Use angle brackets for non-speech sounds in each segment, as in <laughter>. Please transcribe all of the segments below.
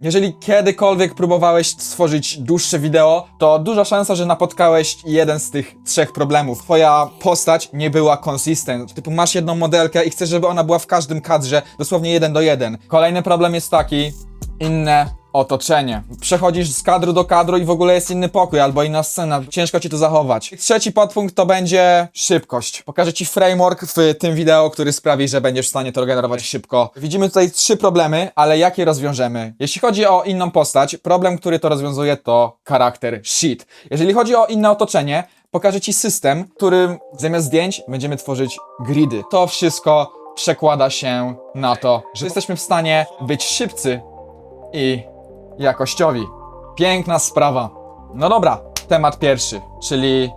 Jeżeli kiedykolwiek próbowałeś stworzyć dłuższe wideo, to duża szansa, że napotkałeś jeden z tych trzech problemów. Twoja postać nie była consistent. Typu masz jedną modelkę i chcesz, żeby ona była w każdym kadrze, dosłownie jeden do jeden. Kolejny problem jest taki, inne otoczenie. Przechodzisz z kadru do kadru i w ogóle jest inny pokój albo inna scena. Ciężko ci to zachować. Trzeci podpunkt to będzie szybkość. Pokażę ci framework w tym wideo, który sprawi, że będziesz w stanie to generować szybko. Widzimy tutaj trzy problemy, ale jak je rozwiążemy? Jeśli chodzi o inną postać, problem, który to rozwiązuje to charakter sheet. Jeżeli chodzi o inne otoczenie, pokażę ci system, którym zamiast zdjęć będziemy tworzyć gridy. To wszystko przekłada się na to, że jesteśmy w stanie być szybcy i jakościowi. Piękna sprawa. No dobra, temat pierwszy, czyli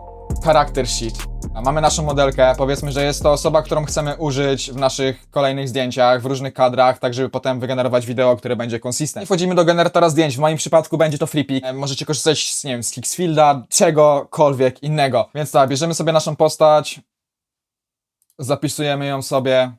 charakter sheet. A Mamy naszą modelkę, powiedzmy, że jest to osoba, którą chcemy użyć w naszych kolejnych zdjęciach, w różnych kadrach, tak żeby potem wygenerować wideo, które będzie consistent. I wchodzimy do generatora zdjęć, w moim przypadku będzie to. E, Możecie korzystać z, nie wiem, z Kicksfielda, czegokolwiek innego. Więc tak, bierzemy sobie naszą postać, zapisujemy ją sobie,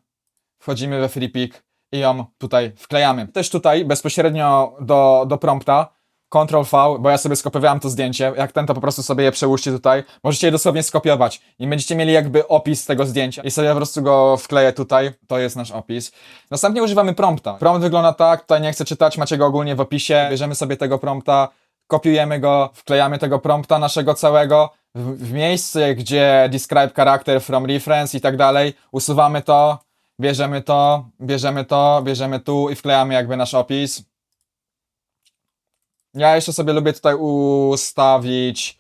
wchodzimy we FreePick i ją tutaj wklejamy. Też tutaj bezpośrednio do, do prompta Ctrl V, bo ja sobie skopiowałem to zdjęcie, jak ten to po prostu sobie je przełóżcie tutaj. Możecie je dosłownie skopiować i będziecie mieli jakby opis tego zdjęcia i sobie po prostu go wkleję tutaj, to jest nasz opis. Następnie używamy prompta. Prompt wygląda tak, tutaj nie chcę czytać, macie go ogólnie w opisie. Bierzemy sobie tego prompta, kopiujemy go, wklejamy tego prompta naszego całego w, w miejsce, gdzie describe character from reference i tak dalej, usuwamy to, bierzemy to, bierzemy to, bierzemy tu i wklejamy jakby nasz opis. Ja jeszcze sobie lubię tutaj ustawić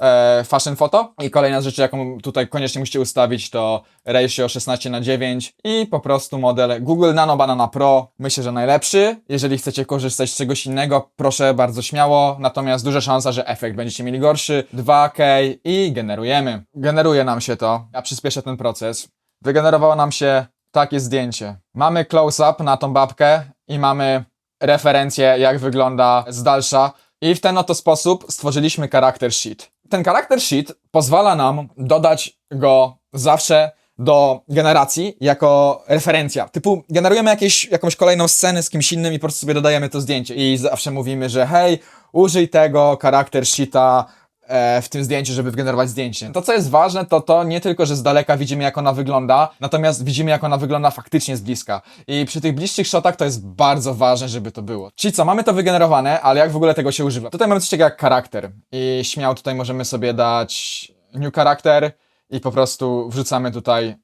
e, fashion photo i kolejna rzecz, jaką tutaj koniecznie musicie ustawić to ratio 16 na 9 i po prostu model Google Nano Banana Pro. Myślę, że najlepszy. Jeżeli chcecie korzystać z czegoś innego, proszę bardzo śmiało, natomiast duża szansa, że efekt będziecie mieli gorszy. 2K i generujemy. Generuje nam się to. Ja przyspieszę ten proces. Wygenerowało nam się takie zdjęcie. Mamy close-up na tą babkę i mamy referencję, jak wygląda z dalsza. I w ten oto sposób stworzyliśmy charakter sheet. Ten charakter sheet pozwala nam dodać go zawsze do generacji jako referencja. Typu generujemy jakieś, jakąś kolejną scenę z kimś innym i po prostu sobie dodajemy to zdjęcie. I zawsze mówimy, że hej, użyj tego charakter sheeta w tym zdjęciu, żeby wygenerować zdjęcie. To, co jest ważne, to to nie tylko, że z daleka widzimy, jak ona wygląda, natomiast widzimy, jak ona wygląda faktycznie z bliska. I przy tych bliższych shotach to jest bardzo ważne, żeby to było. Czyli co, mamy to wygenerowane, ale jak w ogóle tego się używa? Tutaj mamy coś takiego jak charakter. I śmiało tutaj możemy sobie dać new charakter i po prostu wrzucamy tutaj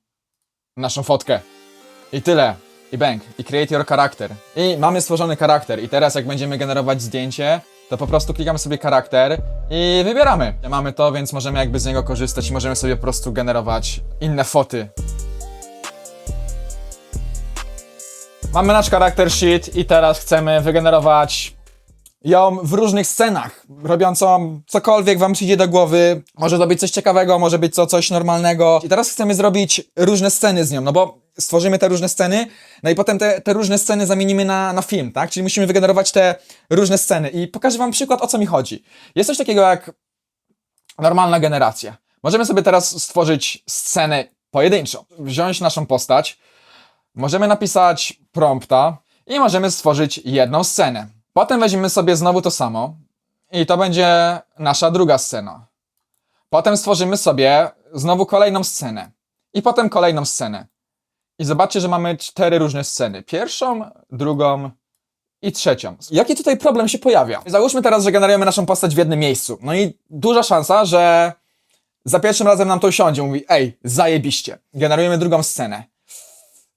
naszą fotkę. I tyle. I bang. I create your character. I mamy stworzony charakter. I teraz jak będziemy generować zdjęcie, to po prostu klikamy sobie charakter i wybieramy. Mamy to, więc możemy jakby z niego korzystać i możemy sobie po prostu generować inne foty. Mamy nasz charakter sheet i teraz chcemy wygenerować ją w różnych scenach, robiącą cokolwiek wam przyjdzie do głowy. Może to być coś ciekawego, może być to coś normalnego. I teraz chcemy zrobić różne sceny z nią, no bo stworzymy te różne sceny, no i potem te, te różne sceny zamienimy na, na film, tak? Czyli musimy wygenerować te różne sceny. I pokażę wam przykład, o co mi chodzi. Jest coś takiego jak normalna generacja. Możemy sobie teraz stworzyć scenę pojedynczą. Wziąć naszą postać, możemy napisać prompta i możemy stworzyć jedną scenę. Potem weźmiemy sobie znowu to samo i to będzie nasza druga scena. Potem stworzymy sobie znowu kolejną scenę i potem kolejną scenę. I zobaczcie, że mamy cztery różne sceny. Pierwszą, drugą i trzecią. Jaki tutaj problem się pojawia? Załóżmy teraz, że generujemy naszą postać w jednym miejscu. No i duża szansa, że za pierwszym razem nam to usiądzie. Mówi, ej, zajebiście. Generujemy drugą scenę.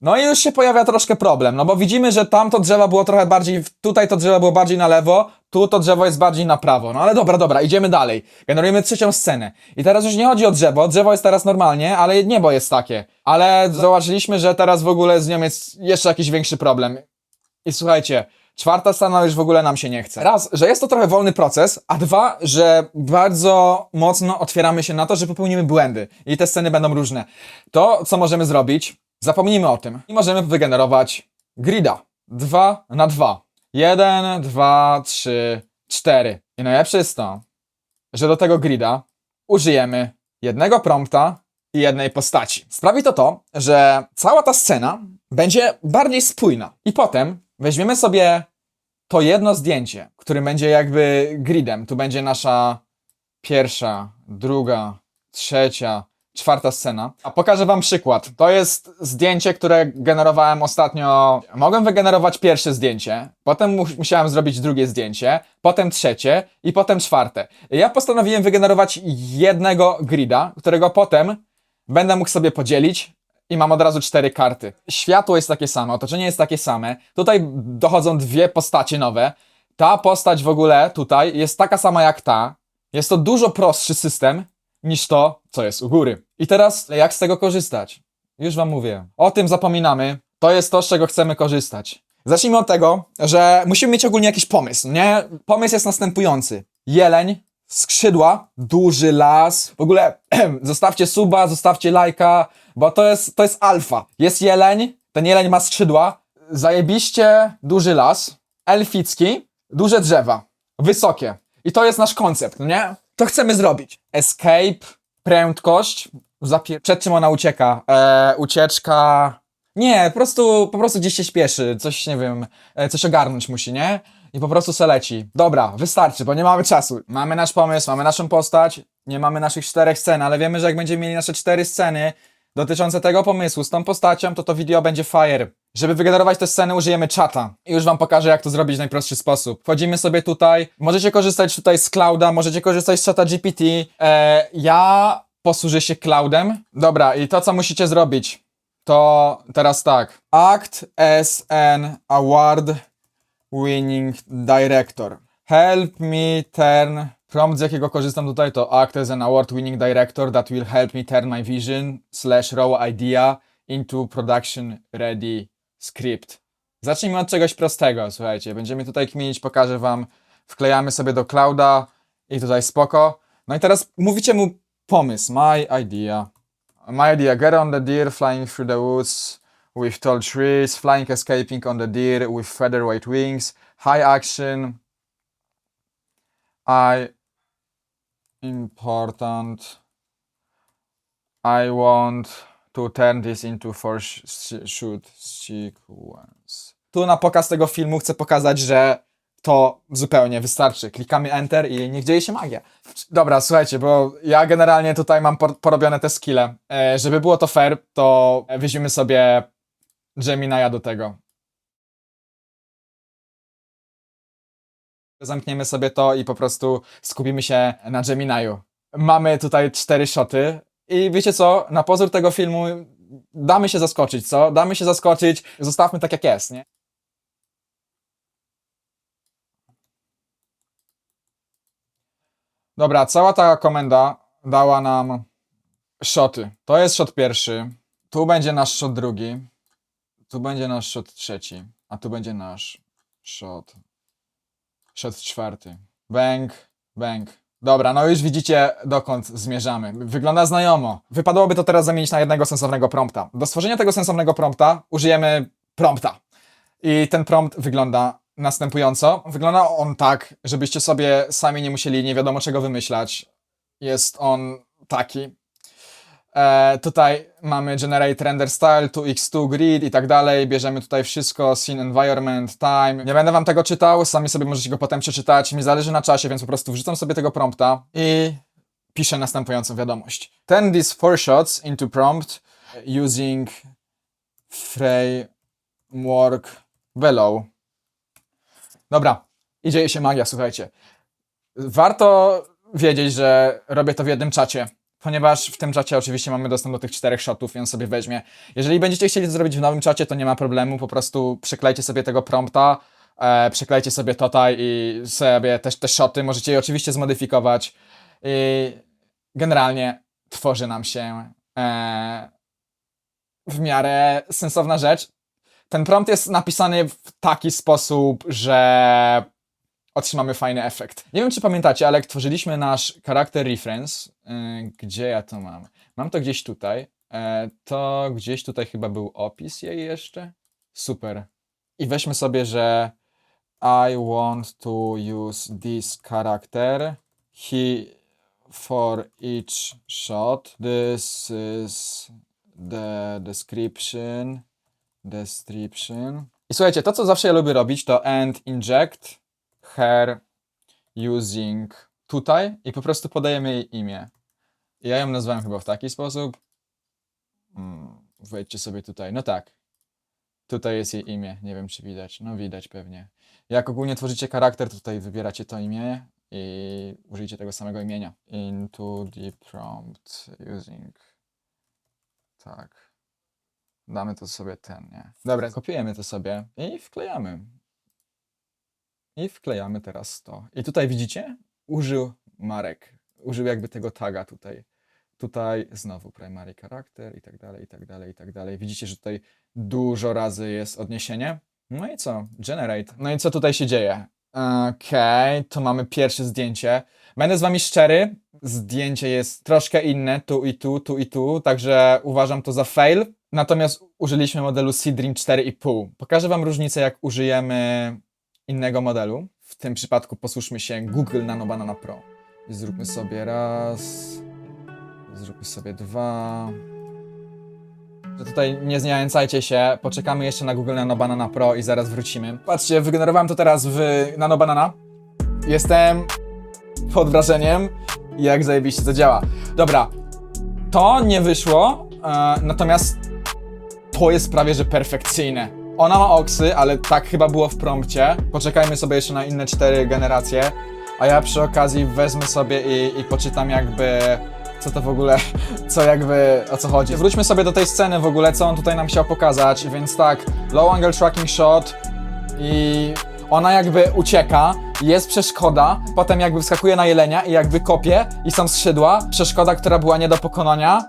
No i już się pojawia troszkę problem, no bo widzimy, że tam to drzewo było trochę bardziej, tutaj to drzewo było bardziej na lewo, tu to drzewo jest bardziej na prawo. No ale dobra, dobra, idziemy dalej. Generujemy trzecią scenę. I teraz już nie chodzi o drzewo, drzewo jest teraz normalnie, ale niebo jest takie. Ale zobaczyliśmy, że teraz w ogóle z nią jest jeszcze jakiś większy problem. I słuchajcie, czwarta scena już w ogóle nam się nie chce. Raz, że jest to trochę wolny proces, a dwa, że bardzo mocno otwieramy się na to, że popełnimy błędy i te sceny będą różne. To, co możemy zrobić, zapomnijmy o tym i możemy wygenerować grida. 2 na 2. 1, 2, 3, 4. I najlepsze jest to, że do tego grida użyjemy jednego prompta i jednej postaci. Sprawi to to, że cała ta scena będzie bardziej spójna. I potem weźmiemy sobie to jedno zdjęcie, które będzie jakby gridem, tu będzie nasza pierwsza, druga, trzecia, czwarta scena. A pokażę wam przykład. To jest zdjęcie, które generowałem ostatnio. Mogłem wygenerować pierwsze zdjęcie, potem mu- musiałem zrobić drugie zdjęcie, potem trzecie i potem czwarte. Ja postanowiłem wygenerować jednego grida, którego potem będę mógł sobie podzielić i mam od razu cztery karty. Światło jest takie samo, otoczenie jest takie same. Tutaj dochodzą dwie postacie nowe. Ta postać w ogóle tutaj jest taka sama jak ta. Jest to dużo prostszy system niż to, co jest u góry. I teraz, jak z tego korzystać? Już wam mówię. O tym zapominamy. To jest to, z czego chcemy korzystać. Zacznijmy od tego, że musimy mieć ogólnie jakiś pomysł, nie? Pomysł jest następujący. Jeleń, skrzydła, duży las. W ogóle <clears throat> zostawcie suba, zostawcie lajka, bo to jest, to jest alfa. Jest jeleń, ten jeleń ma skrzydła, zajebiście duży las, elficki, duże drzewa, wysokie. I to jest nasz koncept, nie? To chcemy zrobić. Escape, prędkość, zapie- przed czym ona ucieka? E, ucieczka... Nie, po prostu, po prostu gdzieś się śpieszy, coś, nie wiem, e, coś ogarnąć musi, nie? I po prostu se leci. Dobra, wystarczy, bo nie mamy czasu. Mamy nasz pomysł, mamy naszą postać, nie mamy naszych czterech scen, ale wiemy, że jak będziemy mieli nasze cztery sceny dotyczące tego pomysłu z tą postacią, to to video będzie fire. Żeby wygenerować te sceny użyjemy czata. I już wam pokażę, jak to zrobić w najprostszy sposób. Wchodzimy sobie tutaj, możecie korzystać tutaj z Clouda, możecie korzystać z czata GPT. E, ja posłużę się Cloudem. Dobra, i to, co musicie zrobić, to teraz tak. Act as an award winning director. Help me turn. Prompt, z jakiego korzystam tutaj, to act as an award winning director that will help me turn my vision slash raw idea into production ready script. Zacznijmy od czegoś prostego, słuchajcie. Będziemy tutaj kminić, pokażę wam. Wklejamy sobie do clouda i tutaj spoko. No i teraz mówicie mu pomysł. My idea. My idea. Get on the deer, flying through the woods with tall trees, flying, escaping on the deer with featherweight wings, high action. I important. I want to turn this into four sh- sh- shoot sequence. Tu na pokaz tego filmu chcę pokazać, że to zupełnie wystarczy. Klikamy Enter i niech dzieje się magia. Dobra, słuchajcie, bo ja generalnie tutaj mam por- porobione te skille. E, żeby było to fair, to weźmiemy sobie Gemini'a do tego. Zamkniemy sobie to i po prostu skupimy się na Gemini'u. Mamy tutaj cztery shoty i wiecie co? Na pozór tego filmu damy się zaskoczyć, co? Damy się zaskoczyć, zostawmy tak jak jest, nie? Dobra, cała ta komenda dała nam shoty. To jest shot pierwszy, tu będzie nasz shot drugi, tu będzie nasz shot trzeci, a tu będzie nasz shot, shot czwarty. Bang, bang. Dobra, no już widzicie dokąd zmierzamy. Wygląda znajomo. Wypadałoby to teraz zamienić na jednego sensownego prompta. Do stworzenia tego sensownego prompta użyjemy prompta. I ten prompt wygląda następująco. Wygląda on tak, żebyście sobie sami nie musieli nie wiadomo czego wymyślać. Jest on taki. E, tutaj mamy generate render style, 2x2 grid i tak dalej. Bierzemy tutaj wszystko, scene environment, time. Nie będę wam tego czytał, sami sobie możecie go potem przeczytać. Mi zależy na czasie, więc po prostu wrzucam sobie tego prompta i piszę następującą wiadomość. Turn these four shots into prompt using framework below. Dobra, i dzieje się magia, słuchajcie. Warto wiedzieć, że robię to w jednym czacie, ponieważ w tym czacie oczywiście mamy dostęp do tych czterech shotów i on sobie weźmie. Jeżeli będziecie chcieli to zrobić w nowym czacie, to nie ma problemu, po prostu przyklejcie sobie tego prompta, e, przyklejcie sobie tutaj i sobie też te shoty, możecie je oczywiście zmodyfikować i generalnie tworzy nam się e, w miarę sensowna rzecz. Ten prompt jest napisany w taki sposób, że otrzymamy fajny efekt. Nie wiem, czy pamiętacie, ale jak tworzyliśmy nasz charakter reference, yy, gdzie ja to mam? Mam to gdzieś tutaj. E, to gdzieś tutaj chyba był opis jej jeszcze. Super. I weźmy sobie, że I want to use this character. He for each shot. This is the description. Description. I słuchajcie, to co zawsze ja lubię robić, to and inject her using tutaj i po prostu podajemy jej imię. Ja ją nazwałem chyba w taki sposób. Hmm, wejdźcie sobie tutaj. No tak. Tutaj jest jej imię. Nie wiem, czy widać. No widać pewnie. Jak ogólnie tworzycie charakter, to tutaj wybieracie to imię i użyjcie tego samego imienia. Into the prompt using. Tak. Damy to sobie ten, nie? Dobra, kopiujemy to sobie i wklejamy. I wklejamy teraz to. I tutaj widzicie? Użył Marek. Użył jakby tego taga tutaj. Tutaj znowu primary character i tak dalej, i tak dalej, i tak dalej. Widzicie, że tutaj dużo razy jest odniesienie. No i co? Generate. No i co tutaj się dzieje? Okej, to mamy pierwsze zdjęcie. Będę z wami szczery, zdjęcie jest troszkę inne, tu i tu, tu i tu, także uważam to za fail. Natomiast użyliśmy modelu Seedream 4,5. Pokażę wam różnicę, jak użyjemy innego modelu. W tym przypadku posłuszmy się Google Nano Banana Pro. Zróbmy sobie raz, zróbmy sobie dwa. Że tutaj nie zniechęcajcie się, poczekamy jeszcze na Google Nano Banana Pro i zaraz wrócimy. Patrzcie, wygenerowałem to teraz w Nano Banana. Jestem pod wrażeniem, jak zajebiście to działa. Dobra, to nie wyszło, e, natomiast to jest prawie że perfekcyjne. Ona ma oksy, ale tak chyba było w prompcie. Poczekajmy sobie jeszcze na inne cztery generacje, a ja przy okazji wezmę sobie i, i poczytam jakby co to w ogóle, <laughs> co jakby, o co chodzi. Wróćmy sobie do tej sceny w ogóle, co on tutaj nam chciał pokazać, więc tak, low angle tracking shot i ona jakby ucieka, jest przeszkoda, potem jakby wskakuje na jelenia i jakby kopie i są skrzydła, przeszkoda, która była nie do pokonania,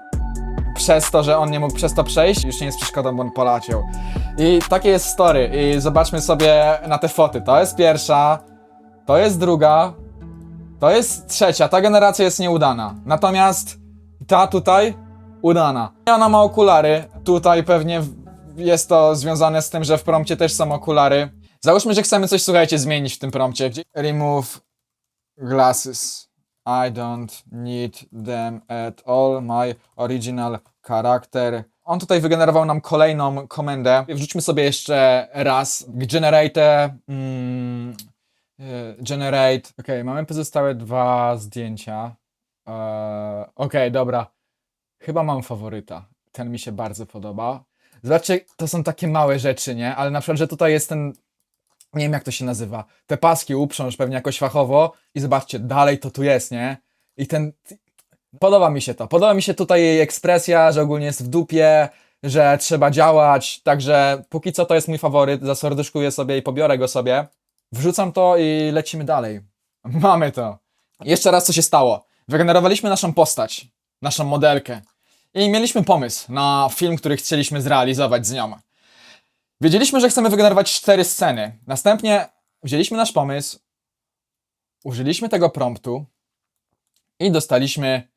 przez to, że on nie mógł przez to przejść, już nie jest przeszkodą, bo on poleciał. I takie jest story. I zobaczmy sobie na te foty. To jest pierwsza, to jest druga, to jest trzecia. Ta generacja jest nieudana. Natomiast ta tutaj udana. Ona ma okulary. Tutaj pewnie jest to związane z tym, że w prompcie też są okulary. Załóżmy, że chcemy coś, słuchajcie, zmienić w tym prompcie. Gdzie- Remove glasses. I don't need them at all. My original character. On tutaj wygenerował nam kolejną komendę. Wrzućmy sobie jeszcze raz. Generate. Mm, e, generate. Ok, mamy pozostałe dwa zdjęcia. E, ok, dobra. Chyba mam faworyta. Ten mi się bardzo podoba. Zobaczcie, to są takie małe rzeczy, nie? Ale na przykład, że tutaj jest ten nie wiem jak to się nazywa, te paski uprząż pewnie jakoś fachowo i zobaczcie, dalej to tu jest, nie? I ten, podoba mi się to, podoba mi się tutaj jej ekspresja, że ogólnie jest w dupie, że trzeba działać, także póki co to jest mój faworyt, zasordyszkuję sobie i pobiorę go sobie. Wrzucam to i lecimy dalej. <laughs> Mamy to. Jeszcze raz co się stało. Wygenerowaliśmy naszą postać, naszą modelkę i mieliśmy pomysł na film, który chcieliśmy zrealizować z nią. Wiedzieliśmy, że chcemy wygenerować cztery sceny. Następnie wzięliśmy nasz pomysł, użyliśmy tego promptu i dostaliśmy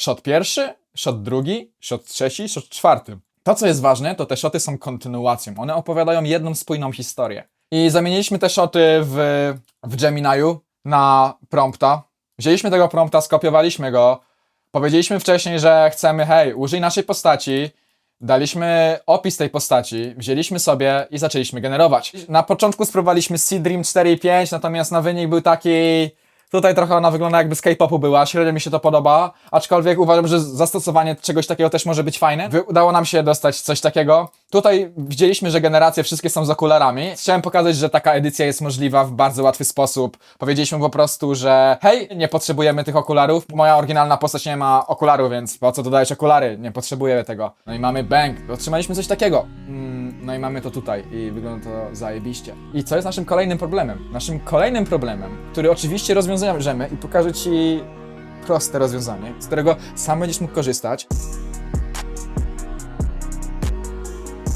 shot pierwszy, shot drugi, shot trzeci, shot czwarty. To, co jest ważne, to te shoty są kontynuacją. One opowiadają jedną spójną historię. I zamieniliśmy te shoty w, w Gemini'u na prompta. Wzięliśmy tego prompta, skopiowaliśmy go, powiedzieliśmy wcześniej, że chcemy, hej, użyj naszej postaci, Daliśmy opis tej postaci, wzięliśmy sobie i zaczęliśmy generować. Na początku spróbowaliśmy Seed Dream 4.5, natomiast na wynik był taki... Tutaj trochę ona wygląda jakby z K-popu była, średnio mi się to podoba, aczkolwiek uważam, że zastosowanie czegoś takiego też może być fajne. Udało nam się dostać coś takiego. Tutaj widzieliśmy, że generacje wszystkie są z okularami. Chciałem pokazać, że taka edycja jest możliwa w bardzo łatwy sposób. Powiedzieliśmy po prostu, że hej, nie potrzebujemy tych okularów. Moja oryginalna postać nie ma okularów, więc po co dodajesz okulary? Nie potrzebuję tego. No i mamy bang. Otrzymaliśmy coś takiego. Mm, no i mamy to tutaj i wygląda to zajebiście. I co jest naszym kolejnym problemem? Naszym kolejnym problemem, który oczywiście rozwiążemy i pokażę Ci proste rozwiązanie, z którego sam będziesz mógł korzystać.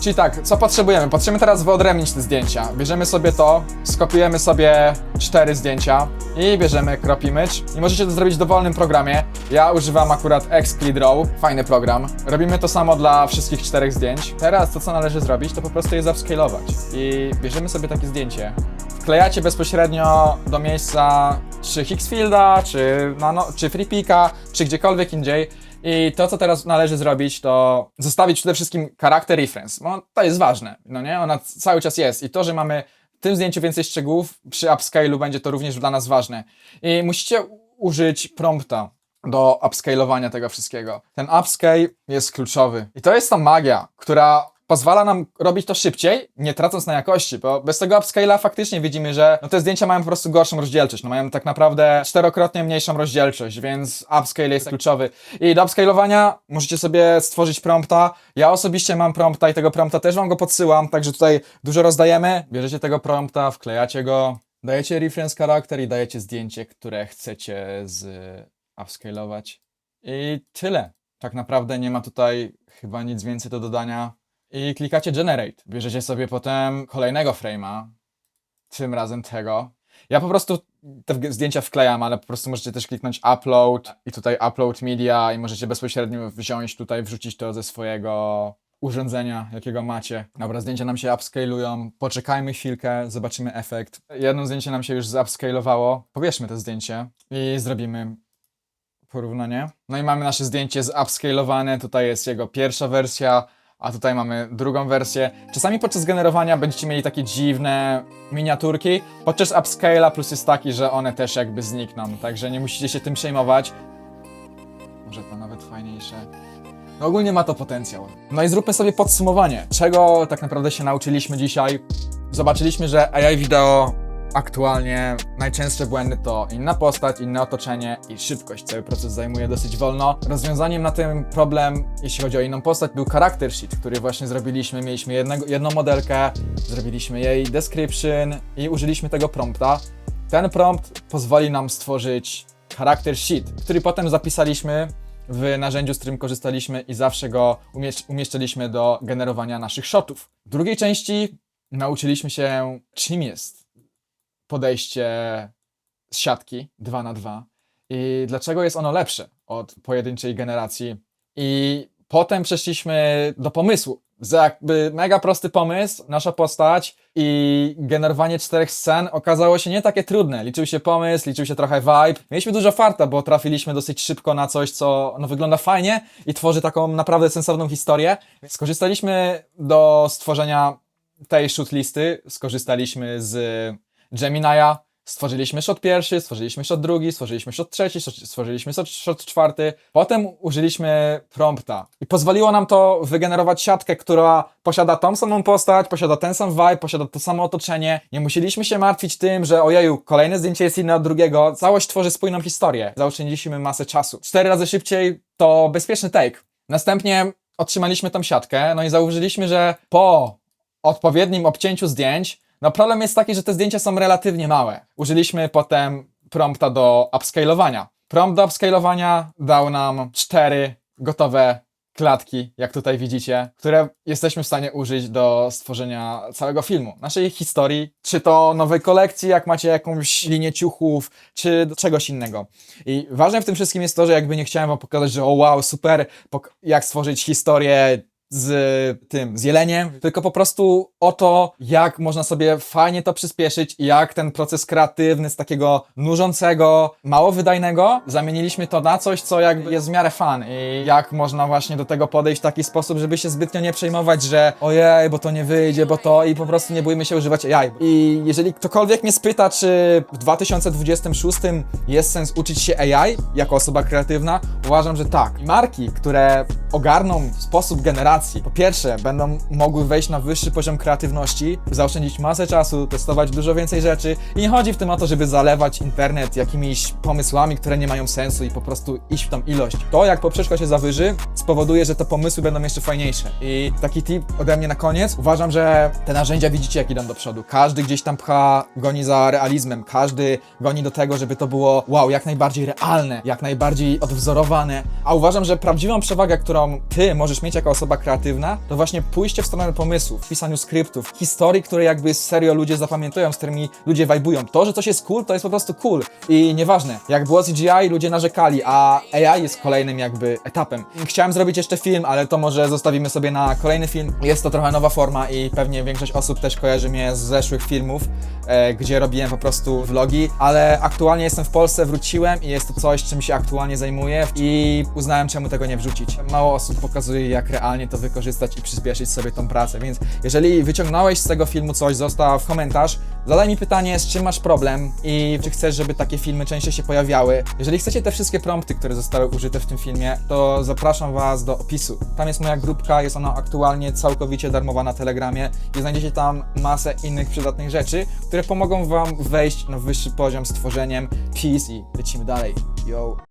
Czyli tak, co potrzebujemy? Potrzebujemy teraz wyodrębnić te zdjęcia. Bierzemy sobie to, skopiujemy sobie cztery zdjęcia i bierzemy Crop Image. I możecie to zrobić w dowolnym programie. Ja używam akurat Xclid Draw, fajny program. Robimy to samo dla wszystkich czterech zdjęć. Teraz to, co należy zrobić, to po prostu je zapskalować. I bierzemy sobie takie zdjęcie. Wklejacie bezpośrednio do miejsca czy Higgsfielda, czy, nano, czy FreePika, czy gdziekolwiek indziej. I to, co teraz należy zrobić, to zostawić przede wszystkim charakter reference, bo to jest ważne, no nie? Ona cały czas jest i to, że mamy w tym zdjęciu więcej szczegółów, przy upscalu będzie to również dla nas ważne. I musicie użyć prompta do upscalowania tego wszystkiego. Ten upscale jest kluczowy. I to jest ta magia, która pozwala nam robić to szybciej, nie tracąc na jakości, bo bez tego upscala faktycznie widzimy, że no te zdjęcia mają po prostu gorszą rozdzielczość, no mają tak naprawdę czterokrotnie mniejszą rozdzielczość, więc upscale jest kluczowy. I do upscalowania możecie sobie stworzyć prompta. Ja osobiście mam prompta i tego prompta też wam go podsyłam, także tutaj dużo rozdajemy. Bierzecie tego prompta, wklejacie go, dajecie reference charakter i dajecie zdjęcie, które chcecie z upscalować. I tyle. Tak naprawdę nie ma tutaj chyba nic więcej do dodania. I klikacie Generate. Bierzecie sobie potem kolejnego frame'a, tym razem tego. Ja po prostu te zdjęcia wklejam, ale po prostu możecie też kliknąć Upload i tutaj Upload Media i możecie bezpośrednio wziąć tutaj, wrzucić to ze swojego urządzenia, jakiego macie. Dobra, zdjęcia nam się upscalują. Poczekajmy chwilkę, zobaczymy efekt. Jedno zdjęcie nam się już zupscalowało. Pobierzmy to zdjęcie i zrobimy porównanie. No i mamy nasze zdjęcie zupscalowane. Tutaj jest jego pierwsza wersja, a tutaj mamy drugą wersję. Czasami podczas generowania będziecie mieli takie dziwne miniaturki. Podczas upscala plus jest taki, że one też jakby znikną, także nie musicie się tym przejmować. Może to nawet fajniejsze. No ogólnie ma to potencjał. No i zróbmy sobie podsumowanie, czego tak naprawdę się nauczyliśmy dzisiaj. Zobaczyliśmy, że AI wideo aktualnie najczęstsze błędy to inna postać, inne otoczenie i szybkość. Cały proces zajmuje dosyć wolno. Rozwiązaniem na ten problem, jeśli chodzi o inną postać, był character sheet, który właśnie zrobiliśmy. Mieliśmy jednego, jedną modelkę, zrobiliśmy jej description i użyliśmy tego prompta. Ten prompt pozwoli nam stworzyć character sheet, który potem zapisaliśmy w narzędziu, z którym korzystaliśmy i zawsze go umiesz- umieszczaliśmy do generowania naszych shotów. W drugiej części nauczyliśmy się, czym jest podejście z siatki 2 na 2 i dlaczego jest ono lepsze od pojedynczej generacji. I potem przeszliśmy do pomysłu. Za jakby mega prosty pomysł, nasza postać i generowanie czterech scen okazało się nie takie trudne. Liczył się pomysł, liczył się trochę vibe. Mieliśmy dużo farta, bo trafiliśmy dosyć szybko na coś, co no, wygląda fajnie i tworzy taką naprawdę sensowną historię. Skorzystaliśmy do stworzenia tej shootlisty, skorzystaliśmy z Gemini'a, stworzyliśmy shot pierwszy, stworzyliśmy shot drugi, stworzyliśmy shot trzeci, stworzyliśmy shot czwarty. Potem użyliśmy prompta i pozwoliło nam to wygenerować siatkę, która posiada tą samą postać, posiada ten sam vibe, posiada to samo otoczenie. Nie musieliśmy się martwić tym, że ojeju, kolejne zdjęcie jest inne od drugiego. Całość tworzy spójną historię. Zaoszczędziliśmy masę czasu. Cztery razy szybciej to bezpieczny take. Następnie otrzymaliśmy tą siatkę, no i zauważyliśmy, że po odpowiednim obcięciu zdjęć, no problem jest taki, że te zdjęcia są relatywnie małe. Użyliśmy potem prompta do upscalowania. Prompt do upscalowania dał nam cztery gotowe klatki, jak tutaj widzicie, które jesteśmy w stanie użyć do stworzenia całego filmu, naszej historii, czy to nowej kolekcji, jak macie jakąś linię ciuchów, czy czegoś innego. I ważne w tym wszystkim jest to, że jakby nie chciałem wam pokazać, że o wow, super, jak stworzyć historię z tym, z jeleniem, tylko po prostu o to, jak można sobie fajnie to przyspieszyć i jak ten proces kreatywny z takiego nużącego, mało wydajnego, zamieniliśmy to na coś, co jakby jest w miarę fan i jak można właśnie do tego podejść w taki sposób, żeby się zbytnio nie przejmować, że ojej, bo to nie wyjdzie, bo to i po prostu nie bójmy się używać AI. I jeżeli ktokolwiek mnie spyta, czy w 2026 jest sens uczyć się AI jako osoba kreatywna, uważam, że tak. Marki, które ogarną sposób generacji, po pierwsze, będą mogły wejść na wyższy poziom kreatywności, zaoszczędzić masę czasu, testować dużo więcej rzeczy i nie chodzi w tym o to, żeby zalewać internet jakimiś pomysłami, które nie mają sensu i po prostu iść w tą ilość. To, jak poprzeczka się zawyży, spowoduje, że te pomysły będą jeszcze fajniejsze. I taki tip ode mnie na koniec. Uważam, że te narzędzia widzicie, jak idą do przodu. Każdy gdzieś tam pcha, goni za realizmem, każdy goni do tego, żeby to było wow, jak najbardziej realne, jak najbardziej odwzorowane. A uważam, że prawdziwą przewagę, którą ty możesz mieć jako osoba kreatywna, to właśnie pójście w stronę pomysłów, pisaniu skryptów, historii, które jakby serio ludzie zapamiętują, z którymi ludzie vibują. To, że coś jest cool, to jest po prostu cool. I nieważne, jak było CGI, ludzie narzekali, a AI jest kolejnym jakby etapem. Chciałem zrobić jeszcze film, ale to może zostawimy sobie na kolejny film. Jest to trochę nowa forma i pewnie większość osób też kojarzy mnie z zeszłych filmów, e, gdzie robiłem po prostu vlogi, ale aktualnie jestem w Polsce, wróciłem i jest to coś, czym się aktualnie zajmuję i uznałem, czemu tego nie wrzucić. Mało osób pokazuje, jak realnie to wykorzystać i przyspieszyć sobie tą pracę, więc jeżeli wyciągnąłeś z tego filmu coś, zostaw komentarz, zadaj mi pytanie, z czym masz problem i czy chcesz, żeby takie filmy częściej się pojawiały. Jeżeli chcecie te wszystkie prompty, które zostały użyte w tym filmie, to zapraszam Was do opisu. Tam jest moja grupka, jest ona aktualnie całkowicie darmowa na Telegramie i znajdziecie tam masę innych przydatnych rzeczy, które pomogą Wam wejść na wyższy poziom z tworzeniem. Peace i lecimy dalej. Yo!